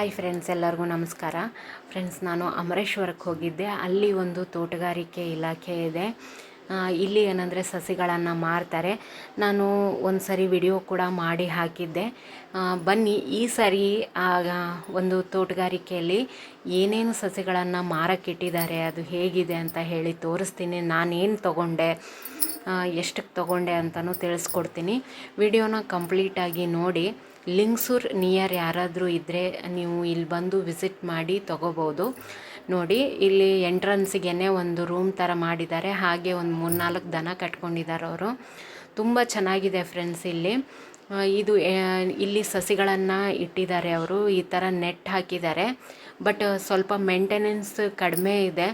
Hi friends ಎಲ್ಲರಿಗೂ ನಮಸ್ಕಾರ. Friends ನಾನು ಅಮರೇಶ್ವರಕ್ಕೆ ಹೋಗಿದ್ದೆ. ಅಲ್ಲಿ ಒಂದು ತೋಟಗಾರಿಕೆ ಇಲಾಖೆ ಇದೆ. ಇಲ್ಲಿ ಏನಂದರೆ ಸಸಿಗಳನ್ನು ಮಾರ್ತಾರೆ. ನಾನು ಒಂದು ಸರಿ ವಿಡಿಯೋ ಕೂಡ ಮಾಡಿ ಹಾಕಿದ್ದೆ. ಬನ್ನಿ, ಈ ಸರಿ ಆಗ ಒಂದು ತೋಟಗಾರಿಕೆಯಲ್ಲಿ ಏನೇನು ಸಸಿಗಳನ್ನು ಮಾರಕ್ಕಿಟ್ಟಿದ್ದಾರೆ ಅದು ಹೇಗಿದೆ ಅಂತ ಹೇಳಿ ತೋರಿಸ್ತೀನಿ. ನಾನೇನು ತಗೊಂಡೆ ಎಷ್ಟಕ್ಕೆ ತಗೊಂಡೆ ಅಂತಲೂ ತಿಳಿಸ್ಕೊಡ್ತೀನಿ. ವಿಡಿಯೋನ ಕಂಪ್ಲೀಟಾಗಿ ನೋಡಿ. ಲಿಂಗ್ಸೂರ್ ನಿಯರ್ ಯಾರಾದರೂ ಇದ್ದರೆ ನೀವು ಇಲ್ಲಿ ಬಂದು ವಿಸಿಟ್ ಮಾಡಿ ತೊಗೋಬೋದು. ನೋಡಿ, ಇಲ್ಲಿ ಎಂಟ್ರನ್ಸಿಗೆ ಒಂದು ರೂಮ್ ಥರ ಮಾಡಿದ್ದಾರೆ. ಹಾಗೆ ಒಂದು ಮೂರ್ನಾಲ್ಕು ದನ ಕಟ್ಕೊಂಡಿದ್ದಾರೆ ಅವರು. ತುಂಬ ಚೆನ್ನಾಗಿದೆ ಫ್ರೆಂಡ್ಸ್ ಇಲ್ಲಿ. ಇದು ಇಲ್ಲಿ ಸಸಿಗಳನ್ನು ಇಟ್ಟಿದ್ದಾರೆ ಅವರು. ಈ ಥರ ನೆಟ್ ಹಾಕಿದ್ದಾರೆ. ಬಟ್ ಸ್ವಲ್ಪ ಮೇಂಟೆನೆನ್ಸ್ ಕಡಿಮೆ ಇದೆ.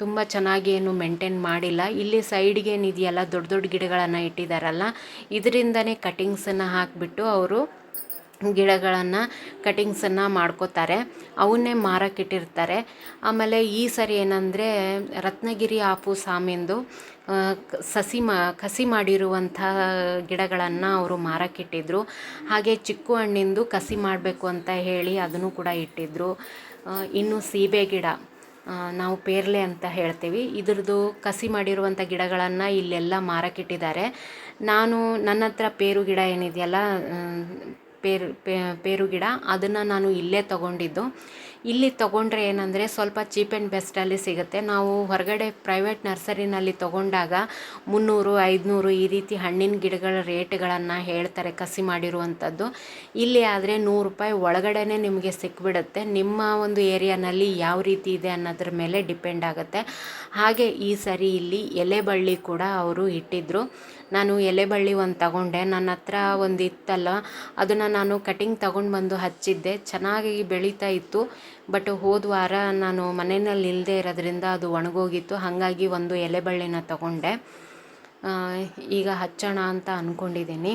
ತುಂಬ ಚೆನ್ನಾಗಿ ಏನು ಮೇಂಟೈನ್ ಮಾಡಿಲ್ಲ. ಇಲ್ಲಿ ಸೈಡ್ಗೆ ಏನಿದೆಯಲ್ಲ ದೊಡ್ಡ ದೊಡ್ಡ ಗಿಡಗಳನ್ನು ಇಟ್ಟಿದ್ದಾರಲ್ಲ ಇದರಿಂದನೇ ಕಟಿಂಗ್ಸನ್ನು ಹಾಕಿಬಿಟ್ಟು ಅವರು ಗಿಡಗಳನ್ನು ಕಟಿಂಗ್ಸನ್ನು ಮಾಡ್ಕೋತಾರೆ. ಅವನ್ನೇ ಮಾರಕ್ಕಿಟ್ಟಿರ್ತಾರೆ ಆಮೇಲೆ ಈ ಸರಿ ಏನಂದರೆ ರತ್ನಗಿರಿ ಆಪು ಸಾಮಿಂದು ಸಸಿ ಮಾ ಕಸಿ ಮಾಡಿರುವಂಥ ಗಿಡಗಳನ್ನು ಅವರು ಮಾರಕ್ಕಿಟ್ಟಿದ್ರು ಹಾಗೆ ಚಿಕ್ಕು ಹಣ್ಣಿಂದು ಕಸಿ ಮಾಡಬೇಕು ಅಂತ ಹೇಳಿ ಅದನ್ನು ಕೂಡ ಇಟ್ಟಿದ್ರು. ಆ, ಇನ್ನು ಸೀಬೆ ಗಿಡ ನಾವು ಪೇರ್ಲೆ ಅಂತ ಹೇಳ್ತೀವಿ. ಇದ್ರದ್ದು ಕಸಿ ಮಾಡಿರುವಂಥ ಗಿಡಗಳನ್ನು ಇಲ್ಲೆಲ್ಲ ಮಾರಕ್ಕಿಟ್ಟಿದ್ದಾರೆ ನಾನು ನನ್ನ ಹತ್ರ ಪೇರು ಗಿಡ ಏನಿದೆಯಲ್ಲ ಪೇರು ಪೇರು ಗಿಡ, ಅದನ್ನು ನಾನು ಇಲ್ಲೇ ತಗೊಂಡಿದ್ದು. ಇಲ್ಲಿ ತಗೊಂಡ್ರೆ ಏನಂದರೆ ಸ್ವಲ್ಪ ಚೀಪ್ ಆ್ಯಂಡ್ ಬೆಸ್ಟಲ್ಲಿ ಸಿಗುತ್ತೆ. ನಾವು ಹೊರಗಡೆ ಪ್ರೈವೇಟ್ ನರ್ಸರಿನಲ್ಲಿ ತಗೊಂಡಾಗ ಮುನ್ನೂರು, ಐದುನೂರು ಈ ರೀತಿ ಹಣ್ಣಿನ ಗಿಡಗಳ ರೇಟ್ಗಳನ್ನು ಹೇಳ್ತಾರೆ ಕಸಿ ಮಾಡಿರುವಂಥದ್ದು. ಇಲ್ಲಿ ಆದರೆ ನೂರು ರೂಪಾಯಿ ಒಳಗಡೆನೇ ನಿಮಗೆ ಸಿಕ್ಬಿಡುತ್ತೆ. ನಿಮ್ಮ ಒಂದು ಏರಿಯಾನಲ್ಲಿ ಯಾವ ರೀತಿ ಇದೆ ಅನ್ನೋದ್ರ ಮೇಲೆ ಡಿಪೆಂಡ್ ಆಗುತ್ತೆ. ಹಾಗೆ ಈ ಸರಿ ಇಲ್ಲಿ ಎಲೆ ಬಳ್ಳಿ ಕೂಡ ಅವರು ಇಟ್ಟಿದ್ದರು ನಾನು ಎಲೆ ಬಳ್ಳಿ ಒಂದು ತಗೊಂಡೆ. ನನ್ನ ಹತ್ರ ಒಂದು ಇತ್ತಲ್ಲ, ಅದನ್ನು ನಾನು ಕಟಿಂಗ್ ತಗೊಂಡು ಬಂದು ಹಚ್ಚಿದ್ದೆ. ಚೆನ್ನಾಗಿ ಬೆಳೀತಾ ಇತ್ತು. ಬಟ್ ಹೋದ ವಾರ ನಾನು ಮನೆಯಲ್ಲಿ ಇಲ್ಲದೆ ಇರೋದ್ರಿಂದ ಅದು ಒಣಗೋಗಿತ್ತು. ಹಾಗಾಗಿ ಒಂದು ಎಲೆ ಬಳ್ಳಿನ ತಗೊಂಡೆ ಈಗ ಹಚ್ಚೋಣ ಅಂತ ಅಂದ್ಕೊಂಡಿದ್ದೀನಿ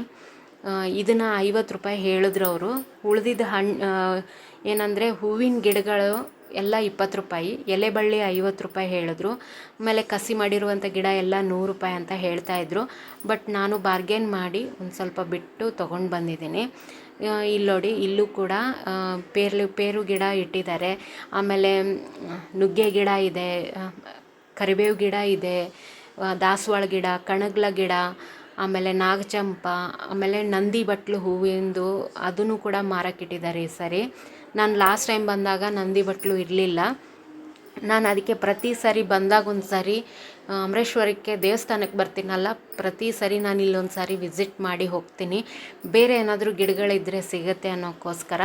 ಇದನ್ನು ಐವತ್ತು ರೂಪಾಯಿ ಹೇಳಿದ್ರು ಅವರು. ಉಳಿದಿದ್ದ ಹಣ್ಣು ಏನಂದರೆ ಹೂವಿನ ಗಿಡಗಳು ಎಲ್ಲ ಇಪ್ಪತ್ತು ರೂಪಾಯಿ, ಎಲೆ ಬಳ್ಳಿ ಐವತ್ತು ರೂಪಾಯಿ ಹೇಳಿದ್ರು. ಆಮೇಲೆ ಕಸಿ ಮಾಡಿರುವಂಥ ಗಿಡ ಎಲ್ಲ ನೂರು ರೂಪಾಯಿ ಅಂತ ಹೇಳ್ತಾ ಇದ್ರು. ಬಟ್ ನಾನು ಬಾರ್ಗೇನ್ ಮಾಡಿ ಒಂದು ಸ್ವಲ್ಪ ಬಿಟ್ಟು ತೊಗೊಂಡು ಬಂದಿದ್ದೀನಿ. ಇಲ್ಲಿ ನೋಡಿ, ಇಲ್ಲೂ ಕೂಡ ಪೇರ್ಲು, ಪೇರು ಗಿಡ ಇಟ್ಟಿದ್ದಾರೆ. ಆಮೇಲೆ ನುಗ್ಗೆ ಗಿಡ ಇದೆ ಕರಿಬೇವು ಗಿಡ ಇದೆ ದಾಸವಾಳ ಗಿಡ, ಕಣಗ್ಲ ಗಿಡ, ಆಮೇಲೆ ನಾಗಚಂಪ, ಆಮೇಲೆ ನಂದಿ ಬಟ್ಲು ಹೂವಿಂದು ಅದನ್ನು ಕೂಡ ಮಾರಕ್ಕಿಟ್ಟಿದ್ದಾರೆ ಈ ಸರಿ. ನಾನು ಲಾಸ್ಟ್ ಟೈಮ್ ಬಂದಾಗ ನಂದಿ ಬಟ್ಲು ಇರಲಿಲ್ಲ. ನಾನು ಅದಕ್ಕೆ ಪ್ರತಿ ಸರಿ ಬಂದಾಗ ಒಂದು ಸಾರಿ ಅಮರೇಶ್ವರಕ್ಕೆ ದೇವಸ್ಥಾನಕ್ಕೆ ಬರ್ತೀನಲ್ಲ, ಪ್ರತಿ ಸರಿ ನಾನು ಇಲ್ಲೊಂದು ಸಾರಿ ವಿಸಿಟ್ ಮಾಡಿ ಹೋಗ್ತೀನಿ. ಬೇರೆ ಏನಾದರೂ ಗಿಡಗಳಿದ್ದರೆ ಸಿಗುತ್ತೆ ಅನ್ನೋಕ್ಕೋಸ್ಕರ.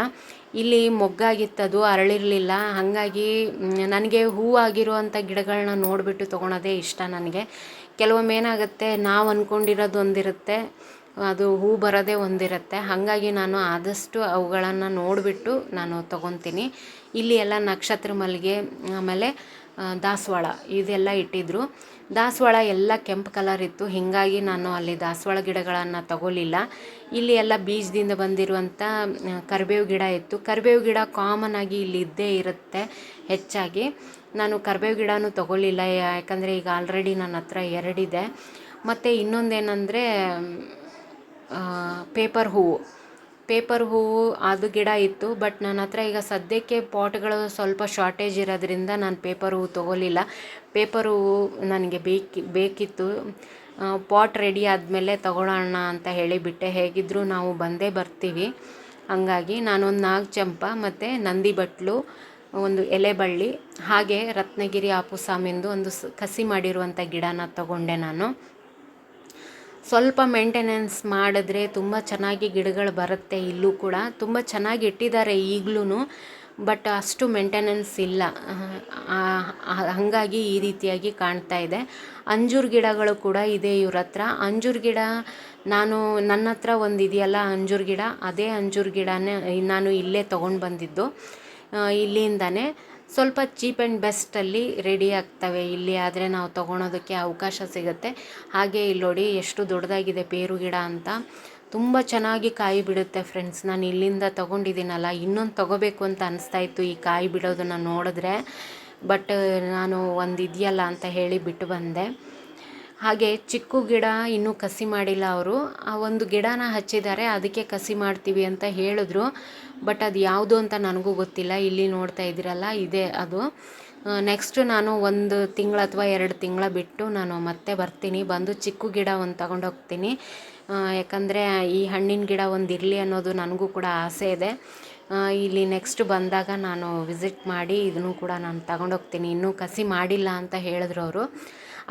ಇಲ್ಲಿ ಮೊಗ್ಗಾಗಿತ್ತದು, ಅರಳಿರಲಿಲ್ಲ. ಹಾಗಾಗಿ ನನಗೆ ಹೂ ಆಗಿರುವಂಥ ಗಿಡಗಳನ್ನ ನೋಡಿಬಿಟ್ಟು ತೊಗೊಳೋದೇ ಇಷ್ಟ ನನಗೆ. ಕೆಲವೊಮ್ಮೆ ಏನಾಗುತ್ತೆ, ನಾವು ಅಂದ್ಕೊಂಡಿರೋದು ಒಂದಿರುತ್ತೆ. ಅದು ಹೂ ಬರೋದೇ ಒಂದಿರುತ್ತೆ. ಹಾಗಾಗಿ ನಾನು ಆದಷ್ಟು ಅವುಗಳನ್ನು ನೋಡಿಬಿಟ್ಟು ನಾನು ತೊಗೊತೀನಿ. ಇಲ್ಲಿ ಎಲ್ಲ ನಕ್ಷತ್ರ ಮಲ್ಲಿಗೆ, ಆಮೇಲೆ ದಾಸವಾಳ ಇದೆಲ್ಲ ಇಟ್ಟಿದ್ರು. ದಾಸವಾಳ ಎಲ್ಲ ಕೆಂಪು ಕಲರ್ ಇತ್ತು. ಹೀಗಾಗಿ ನಾನು ಅಲ್ಲಿ ದಾಸವಾಳ ಗಿಡಗಳನ್ನು ತಗೊಳ್ಳಿಲ್ಲ ಇಲ್ಲಿ ಎಲ್ಲ ಬೀಜದಿಂದ ಬಂದಿರುವಂಥ ಕರಿಬೇವು ಗಿಡ ಇತ್ತು. ಕರಿಬೇವು ಗಿಡ ಕಾಮನ್ ಆಗಿ ಇಲ್ಲಿ ಇದ್ದೇ ಇರುತ್ತೆ ಹೆಚ್ಚಾಗಿ. ನಾನು ಕರಿಬೇವು ಗಿಡನೂ ತಗೊಳ್ಳಿಲ್ಲ ಯಾಕಂದರೆ ಈಗ ಆಲ್ರೆಡಿ ನನ್ನ ಹತ್ರ ಎರಡಿದೆ. ಮತ್ತು ಇನ್ನೊಂದೇನೆಂದರೆ ಪೇಪರ್ ಹೂವು. ಪೇಪರ್ ಹೂವು ಅದು ಗಿಡ ಇತ್ತು, ಬಟ್ ನನ್ನ ಹತ್ರ ಈಗ ಸದ್ಯಕ್ಕೆ ಪಾಟ್ಗಳು ಸ್ವಲ್ಪ ಶಾರ್ಟೇಜ್ ಇರೋದ್ರಿಂದ ನಾನು ಪೇಪರ್ ಹೂವು ತೊಗೊಲಿಲ್ಲ. ಪೇಪರ್ ಹೂವು ನನಗೆ ಬೇಕಿ, ಬೇಕಿತ್ತು. ಪಾಟ್ ರೆಡಿ ಆದಮೇಲೆ ತಗೊಳ್ಳೋಣ ಅಂತ ಹೇಳಿಬಿಟ್ಟೆ. ಹೇಗಿದ್ದರೂ ನಾವು ಬಂದೇ ಬರ್ತೀವಿ. ಹಂಗಾಗಿ ನಾನೊಂದು ನಾಗಚಂಪ ಮತ್ತು ನಂದಿ ಬಟ್ಲು ಒಂದು ಎಲೆ ಬಳ್ಳಿ ಹಾಗೆ ರತ್ನಗಿರಿ ಆಪುಸಾಮಿಂದು ಒಂದು ಸ, ಕಸಿ ಮಾಡಿರುವಂಥ ಗಿಡನ ತಗೊಂಡೆ ನಾನು. ಸ್ವಲ್ಪ ಮೇಂಟೆನೆನ್ಸ್ ಮಾಡಿದ್ರೆ ತುಂಬ ಚೆನ್ನಾಗಿ ಗಿಡಗಳು ಬರುತ್ತೆ ಇಲ್ಲೂ ಕೂಡ. ತುಂಬ ಚೆನ್ನಾಗಿ ಇಟ್ಟಿದ್ದಾರೆ ಈಗಲೂ ಬಟ್ ಅಷ್ಟು ಮೇಂಟೆನೆನ್ಸ್ ಇಲ್ಲ. ಹಾಗಾಗಿ ಈ ರೀತಿಯಾಗಿ ಕಾಣ್ತಾ ಇದೆ. ಅಂಜೂರ ಗಿಡಗಳು ಕೂಡ ಇದೆ ಇವ್ರ ಹತ್ರ. ಅಂಜೂರ ಗಿಡ ನಾನು, ನನ್ನ ಹತ್ರ ಒಂದು ಇದೆಯಲ್ಲ ಅಂಜೂರ ಗಿಡ, ಅದೇ ಅಂಜೂರ ಗಿಡನೇ ನಾನು ಇಲ್ಲೇ ತೊಗೊಂಡು ಬಂದಿದ್ದು. ಇಲ್ಲಿಂದನೇ. ಸ್ವಲ್ಪ ಚೀಪ್ ಆ್ಯಂಡ್ ಬೆಸ್ಟಲ್ಲಿ ರೆಡಿ ಆಗ್ತವೆ. ಇಲ್ಲಿ ಆದರೆ ನಾವು ತೊಗೊಳೋದಕ್ಕೆ ಅವಕಾಶ ಸಿಗುತ್ತೆ. ಹಾಗೆ ಇಲ್ಲಿ ನೋಡಿ ಎಷ್ಟು ದೊಡ್ಡದಾಗಿದೆ ಪೇರು ಗಿಡ ಅಂತ. ತುಂಬ ಚೆನ್ನಾಗಿ ಕಾಯಿ ಬಿಡುತ್ತೆ ಫ್ರೆಂಡ್ಸ್ ನಾನು ಇಲ್ಲಿಂದ ತೊಗೊಂಡಿದ್ದೀನಲ್ಲ, ಇನ್ನೊಂದು ತೊಗೋಬೇಕು ಅಂತ ಅನಿಸ್ತಾ ಇತ್ತು ಈ ಕಾಯಿ ಬಿಡೋದನ್ನು ನೋಡಿದ್ರೆ. ಬಟ್ ನಾನು ಒಂದು ಇದೆಯಲ್ಲ ಅಂತ ಹೇಳಿ ಬಿಟ್ಟು ಬಂದೆ. ಹಾಗೆ ಚಿಕ್ಕು ಗಿಡ ಇನ್ನೂ ಕಸಿ ಮಾಡಿಲ್ಲ ಅವರು. ಆ ಒಂದು ಗಿಡನ ಹಚ್ಚಿದ್ದಾರೆ, ಅದಕ್ಕೆ ಕಸಿ ಮಾಡ್ತೀವಿ ಅಂತ ಹೇಳಿದ್ರು. ಬಟ್ ಅದು ಯಾವುದು ಅಂತ ನನಗೂ ಗೊತ್ತಿಲ್ಲ, ಇಲ್ಲಿ ನೋಡ್ತಾ ಇದ್ದೀರಲ್ಲ, ಇದೆ ಅದು. ನೆಕ್ಸ್ಟ್ ನಾನು ಒಂದು ತಿಂಗಳು ಅಥವಾ ಎರಡು ತಿಂಗಳ ಬಿಟ್ಟು ನಾನು ಮತ್ತೆ ಬರ್ತೀನಿ, ಬಂದು ಚಿಕ್ಕು ಗಿಡ ಒಂದು ತಗೊಂಡೋಗ್ತೀನಿ ಯಾಕಂದರೆ ಈ ಹಣ್ಣಿನ ಗಿಡ ಒಂದು ಇರಲಿ ಅನ್ನೋದು ನನಗೂ ಕೂಡ ಆಸೆ ಇದೆ. ಇಲ್ಲಿ ನೆಕ್ಸ್ಟ್ ಬಂದಾಗ ನಾನು ವಿಸಿಟ್ ಮಾಡಿ ಇದನ್ನು ಕೂಡ ನಾನು ತಗೊಂಡೋಗ್ತೀನಿ ಇನ್ನೂ ಕಸಿ ಮಾಡಿಲ್ಲ ಅಂತ ಹೇಳಿದ್ರು ಅವರು.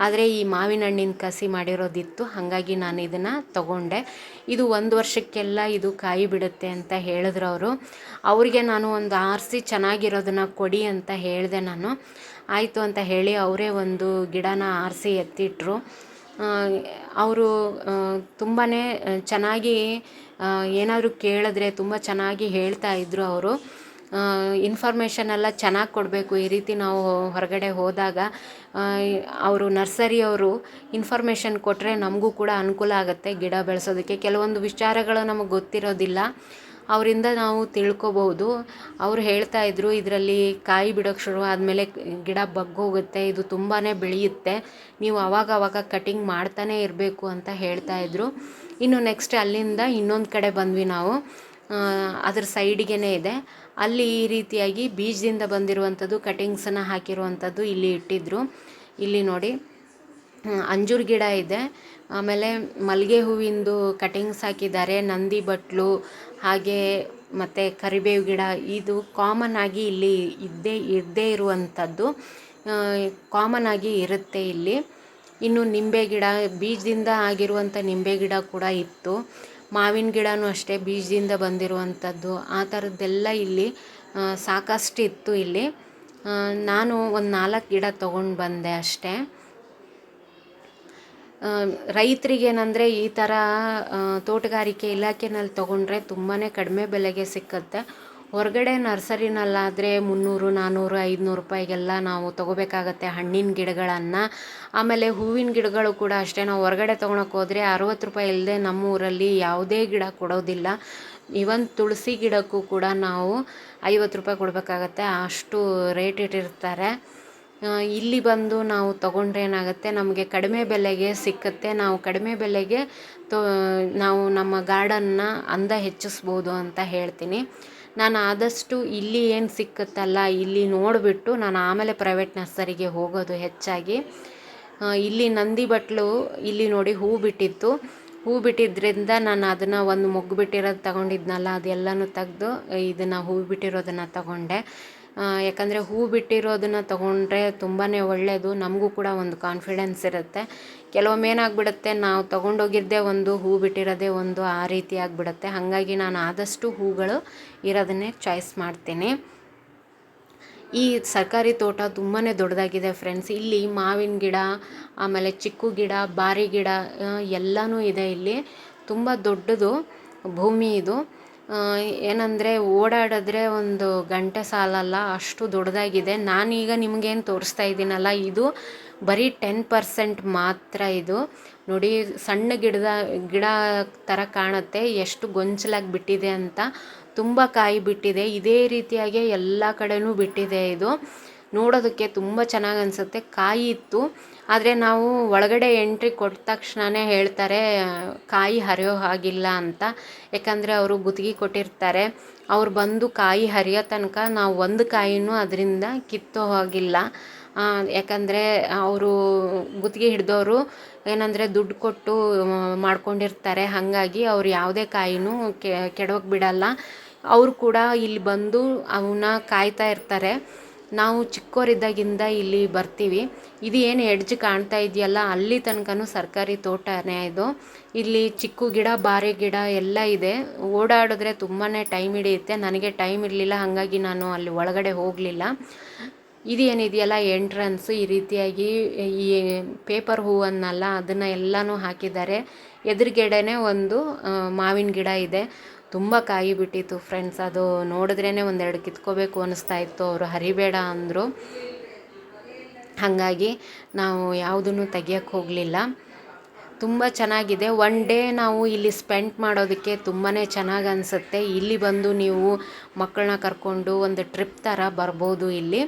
ಆದರೆ ಈ ಮಾವಿನ ಹಣ್ಣಿನ ಕಸಿ ಮಾಡಿರೋದಿತ್ತು, ಹಾಗಾಗಿ ನಾನು ಇದನ್ನು ತಗೊಂಡೆ. ಇದು ಒಂದು ವರ್ಷಕ್ಕೆಲ್ಲ ಇದು ಕಾಯಿ ಬಿಡುತ್ತೆ ಅಂತ ಹೇಳಿದ್ರು ಅವರು. ಅವರಿಗೆ ನಾನು ಒಂದು ಆರಿಸಿ ಚೆನ್ನಾಗಿರೋದನ್ನು ಕೊಡಿ ಅಂತ ಹೇಳಿದೆ ನಾನು. ಆಯಿತು ಅಂತ ಹೇಳಿ ಅವರೇ ಒಂದು ಗಿಡನ ಆರಿಸಿ ಎತ್ತಿಟ್ರು. ಅವರು ತುಂಬಾ ಚೆನ್ನಾಗಿ ಏನಾದರೂ ಕೇಳಿದ್ರೆ ತುಂಬ ಚೆನ್ನಾಗಿ ಹೇಳ್ತಾ ಇದ್ದರು ಅವರು. ಇನ್ಫಾರ್ಮೇಷನ್ ಎಲ್ಲ ಚೆನ್ನಾಗಿ ಕೊಡಬೇಕು. ಈ ರೀತಿ ನಾವು ಹೊರಗಡೆ ಹೋದಾಗ ಅವರು ನರ್ಸರಿಯವರು ಇನ್ಫಾರ್ಮೇಷನ್ ಕೊಟ್ಟರೆ ನಮಗೂ ಕೂಡ ಅನುಕೂಲ ಆಗುತ್ತೆ ಗಿಡ ಬೆಳೆಸೋದಕ್ಕೆ. ಕೆಲವೊಂದು ವಿಚಾರಗಳು ನಮಗೆ ಗೊತ್ತಿರೋದಿಲ್ಲ. ಅವರಿಂದ ನಾವು ತಿಳ್ಕೊಬೋದು. ಅವ್ರು ಹೇಳ್ತಾ ಇದ್ರು, ಇದರಲ್ಲಿ ಕಾಯಿ ಬಿಡೋಕ್ಕೆ ಶುರು ಆದಮೇಲೆ ಗಿಡ ಬಗ್ಗೋಗುತ್ತೆ, ಇದು ತುಂಬಾ ಬೆಳೆಯುತ್ತೆ, ನೀವು ಅವಾಗ ಅವಾಗ ಕಟಿಂಗ್ ಮಾಡ್ತಾನೇ ಇರಬೇಕು ಅಂತ ಹೇಳ್ತಾ ಇದ್ರು. ಇನ್ನು ನೆಕ್ಸ್ಟ್ ಅಲ್ಲಿಂದ ಇನ್ನೊಂದು ಕಡೆ ಬಂದ್ವಿ ನಾವು. ಅದ್ರ ಸೈಡಿಗೆ ಇದೆ. ಅಲ್ಲಿ ಈ ರೀತಿಯಾಗಿ ಬೀಜದಿಂದ ಬಂದಿರುವಂಥದ್ದು, ಕಟಿಂಗ್ಸನ್ನು ಹಾಕಿರುವಂಥದ್ದು ಇಲ್ಲಿ ಇಟ್ಟಿದ್ದರು ಇಲ್ಲಿ ನೋಡಿ ಅಂಜೂರ ಗಿಡ ಇದೆ. ಆಮೇಲೆ ಮಲ್ಲಿಗೆ ಹೂವಿಂದು ಕಟಿಂಗ್ಸ್ ಹಾಕಿದ್ದಾರೆ. ನಂದಿ ಬಟ್ಲು, ಹಾಗೆ ಮತ್ತು ಕರಿಬೇವು ಗಿಡ, ಇದು ಕಾಮನ್ ಆಗಿ ಇಲ್ಲಿ ಇದ್ದೇ ಇದ್ದೇ ಇರುವಂಥದ್ದು. ಕಾಮನ್ ಆಗಿ ಇರುತ್ತೆ ಇಲ್ಲಿ. ಇನ್ನು ನಿಂಬೆ ಗಿಡ, ಬೀಜದಿಂದ ಆಗಿರುವಂಥ ನಿಂಬೆ ಗಿಡ ಕೂಡ ಇತ್ತು. ಮಾವಿನ ಗಿಡವೂ ಅಷ್ಟೇ, ಬೀಜದಿಂದ ಬಂದಿರುವಂಥದ್ದು, ಆ ಥರದ್ದೆಲ್ಲ ಇಲ್ಲಿ ಸಾಕಷ್ಟು ಇತ್ತು ಇಲ್ಲಿ. ನಾನು ಒಂದು ನಾಲ್ಕು ಗಿಡ ತೊಗೊಂಡು ಬಂದೆ ಅಷ್ಟೇ. ರೈತರಿಗೇನಂದರೆ ಈ ಥರ ತೋಟಗಾರಿಕೆ ಇಲಾಖೆನಲ್ಲಿ ತೊಗೊಂಡ್ರೆ ತುಂಬಾ ಕಡಿಮೆ ಬೆಲೆಗೆ ಸಿಕ್ಕತ್ತೆ. ಹೊರಗಡೆ ನರ್ಸರಿನಲ್ಲಾದರೆ ಮುನ್ನೂರು ನಾನ್ನೂರು ಐದುನೂರು ರೂಪಾಯಿಗೆಲ್ಲ ನಾವು ತೊಗೋಬೇಕಾಗತ್ತೆ ಹಣ್ಣಿನ ಗಿಡಗಳನ್ನು. ಆಮೇಲೆ ಹೂವಿನ ಗಿಡಗಳು ಕೂಡ ಅಷ್ಟೇ, ನಾವು ಹೊರಗಡೆ ತೊಗೊಳಕ್ಕೆ ಹೋದರೆ ಅರವತ್ತು ರೂಪಾಯಿ ಇಲ್ಲದೆ ನಮ್ಮ ಊರಲ್ಲಿ ಯಾವುದೇ ಗಿಡ ಕೊಡೋದಿಲ್ಲ. ಇವನ್ ತುಳಸಿ ಗಿಡಕ್ಕೂ ಕೂಡ ನಾವು ಐವತ್ತು ರೂಪಾಯಿ ಕೊಡಬೇಕಾಗತ್ತೆ, ಅಷ್ಟು ರೇಟ್ ಇಟ್ಟಿರ್ತಾರೆ. ಇಲ್ಲಿ ಬಂದು ನಾವು ತೊಗೊಂಡ್ರೆ ಏನಾಗುತ್ತೆ, ನಮಗೆ ಕಡಿಮೆ ಬೆಲೆಗೆ ಸಿಕ್ಕತ್ತೆ. ನಾವು ಕಡಿಮೆ ಬೆಲೆಗೆ ತೊ, ನಾವು ನಮ್ಮ ಗಾರ್ಡನ್ನ ಅಂದ ಹೆಚ್ಚಿಸ್ಬೋದು ಅಂತ ಹೇಳ್ತೀನಿ. ನಾನು ಆದಷ್ಟು ಇಲ್ಲಿ ಏನು ಸಿಕ್ಕುತ್ತಲ್ಲ, ಇಲ್ಲಿ ನೋಡಿಬಿಟ್ಟು ನಾನು ಆಮೇಲೆ ಪ್ರೈವೇಟ್ ನರ್ಸರಿಗೆ ಹೋಗೋದು ಹೆಚ್ಚಾಗಿ. ಇಲ್ಲಿ ನಂದಿ ಬಟ್ಲು ಇಲ್ಲಿ ನೋಡಿ ಹೂ ಬಿಟ್ಟಿತ್ತು. ಹೂ ಬಿಟ್ಟಿದ್ದರಿಂದ ನಾನು ಅದನ್ನು ಒಂದು ಮೊಗ್ಗು ಬಿಟ್ಟಿರೋದು ತಗೊಂಡಿದ್ನಲ್ಲ, ಅದೆಲ್ಲನೂ ತೆಗೆದು ಇದನ್ನು ಹೂ ಬಿಟ್ಟಿರೋದನ್ನು ತಗೊಂಡೆ. ಯಾಕಂದರೆ ಹೂ ಬಿಟ್ಟಿರೋದನ್ನು ತೊಗೊಂಡ್ರೆ ತುಂಬಾ ಒಳ್ಳೆಯದು ನಮಗೂ ಕೂಡ ಒಂದು ಕಾನ್ಫಿಡೆನ್ಸ್ ಇರುತ್ತೆ. ಕೆಲವೊಮ್ಮೆ ಏನಾಗ್ಬಿಡುತ್ತೆ, ನಾವು ತೊಗೊಂಡೋಗಿದ್ದೇ ಒಂದು ಹೂ ಬಿಟ್ಟಿರೋದೇ ಒಂದು ಆ ರೀತಿ ಆಗಿಬಿಡುತ್ತೆ. ಹಾಗಾಗಿ ನಾನು ಆದಷ್ಟು ಹೂಗಳು ಇರೋದನ್ನೇ ಚಾಯ್ಸ್ ಮಾಡ್ತೀನಿ. ಈ ಸರ್ಕಾರಿ ತೋಟ ತುಂಬಾ ದೊಡ್ಡದಾಗಿದೆ ಫ್ರೆಂಡ್ಸ್ ಇಲ್ಲಿ ಮಾವಿನ ಗಿಡ, ಆಮೇಲೆ ಚಿಕ್ಕು ಗಿಡ, ಬಾರಿ ಗಿಡ ಎಲ್ಲನೂ ಇದೆ ಇಲ್ಲಿ. ತುಂಬ ದೊಡ್ಡದು ಭೂಮಿ ಇದು. ಏನಂದರೆ ಓಡಾಡಿದ್ರೆ ಒಂದು ಗಂಟೆ ಸಾಲಲ್ಲ, ಅಷ್ಟು ದೊಡ್ಡದಾಗಿದೆ. ನಾನೀಗ ನಿಮಗೇನು ತೋರಿಸ್ತಾ ಇದ್ದೀನಲ್ಲ, ಇದು ಬರೀ ಟೆನ್ ಪರ್ಸೆಂಟ್ ಮಾತ್ರ ಇದು. ನೋಡಿ, ಸಣ್ಣ ಗಿಡದ, ಗಿಡ ಥರ ಕಾಣುತ್ತೆ, ಎಷ್ಟು ಗೊಂಚಲಾಗಿ ಬಿಟ್ಟಿದೆ ಅಂತ. ತುಂಬ ಕಾಯಿ ಬಿಟ್ಟಿದೆ, ಇದೇ ರೀತಿಯಾಗಿ ಎಲ್ಲ ಕಡೆನೂ ಬಿಟ್ಟಿದೆ ಇದು. ನೋಡೋದಕ್ಕೆ ತುಂಬ ಚೆನ್ನಾಗಿ ಅನಿಸುತ್ತೆ. ಕಾಯಿ ಇತ್ತು. ಆದರೆ ನಾವು ಒಳಗಡೆ ಎಂಟ್ರಿ ಕೊಟ್ಟ ತಕ್ಷಣವೇ ಹೇಳ್ತಾರೆ, ಕಾಯಿ ಹರಿಯೋ ಹಾಗಿಲ್ಲ ಅಂತ. ಯಾಕಂದರೆ ಅವರು ಗುತ್ತಿಗೆ ಕೊಟ್ಟಿರ್ತಾರೆ. ಅವ್ರು ಬಂದು ಕಾಯಿ ಹರಿಯೋ ತನಕ ನಾವು ಒಂದು ಕಾಯಿನೂ ಅದರಿಂದ ಕಿತ್ತೋ ಹಾಗಿಲ್ಲ. ಯಾಕಂದರೆ ಅವರು ಗುತ್ತಿಗೆ ಹಿಡಿದವರು ಏನಂದರೆ ದುಡ್ಡು ಕೊಟ್ಟು ಮಾಡ್ಕೊಂಡಿರ್ತಾರೆ. ಹಾಗಾಗಿ ಅವ್ರು ಯಾವುದೇ ಕಾಯಿನೂ ಕೆಡೋಕೆ ಬಿಡಲ್ಲ. ಅವರು ಕೂಡ ಇಲ್ಲಿ ಬಂದು ಅವನ್ನ ಕಾಯ್ತಾ ಇರ್ತಾರೆ. ನಾವು ಚಿಕ್ಕೋರಿದ್ದಾಗಿಂದ ಇಲ್ಲಿ ಬರ್ತೀವಿ. ಇದು ಏನು ಎಡ್ಜ್ ಕಾಣ್ತಾ ಇದೆಯಲ್ಲ, ಅಲ್ಲಿ ತನಕನೂ ಸರ್ಕಾರಿ ತೋಟನೇ ಇದು. ಇಲ್ಲಿ ಚಿಕ್ಕು ಗಿಡ, ಬಾರೆ ಗಿಡ ಎಲ್ಲ ಇದೆ. ಓಡಾಡಿದ್ರೆ ತುಂಬಾ ಟೈಮ್ ಹಿಡಿಯುತ್ತೆ. ನನಗೆ ಟೈಮ್ ಇರಲಿಲ್ಲ, ಹಾಗಾಗಿ ನಾನು ಅಲ್ಲಿ ಒಳಗಡೆ ಹೋಗಲಿಲ್ಲ. ಇದು ಏನಿದೆಯಲ್ಲ ಎಂಟ್ರನ್ಸ್ ಈ ರೀತಿಯಾಗಿ ಈ ಪೇಪರ್ ಹೂವನ್ನಲ್ಲ, ಅದನ್ನು ಎಲ್ಲನೂ ಹಾಕಿದ್ದಾರೆ. ಎದುರುಗಡೆನೇ ಒಂದು ಮಾವಿನ ಗಿಡ ಇದೆ. ತುಂಬ ಕಾಯಿ ಬಿಟ್ಟಿತ್ತು ಫ್ರೆಂಡ್ಸ್ ಅದು ನೋಡಿದ್ರೇ ಒಂದೆರಡು ಕಿತ್ಕೋಬೇಕು ಅನ್ನಿಸ್ತಾ ಇತ್ತು. ಅವರು ಹರಿಬೇಡ ಅಂದರು. ಹಾಗಾಗಿ ನಾವು ಯಾವುದನ್ನು ತೆಗಿಯೋಕ್ಕೆ ಹೋಗಲಿಲ್ಲ. ತುಂಬ ಚೆನ್ನಾಗಿದೆ. ಒನ್ ಡೇ ನಾವು ಇಲ್ಲಿ ಸ್ಪೆಂಡ್ ಮಾಡೋದಕ್ಕೆ ತುಂಬಾ ಚೆನ್ನಾಗಿ ಅನಿಸುತ್ತೆ. ಇಲ್ಲಿ ಬಂದು ನೀವು ಮಕ್ಕಳನ್ನ ಕರ್ಕೊಂಡು ಒಂದು ಟ್ರಿಪ್ ಥರ ಬರ್ಬೋದು ಇಲ್ಲಿ.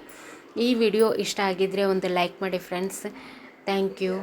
ಈ ವಿಡಿಯೋ ಇಷ್ಟ ಆಗಿದ್ದರೆ ಒಂದು ಲೈಕ್ ಮಾಡಿ ಫ್ರೆಂಡ್ಸ್ ಥ್ಯಾಂಕ್ ಯು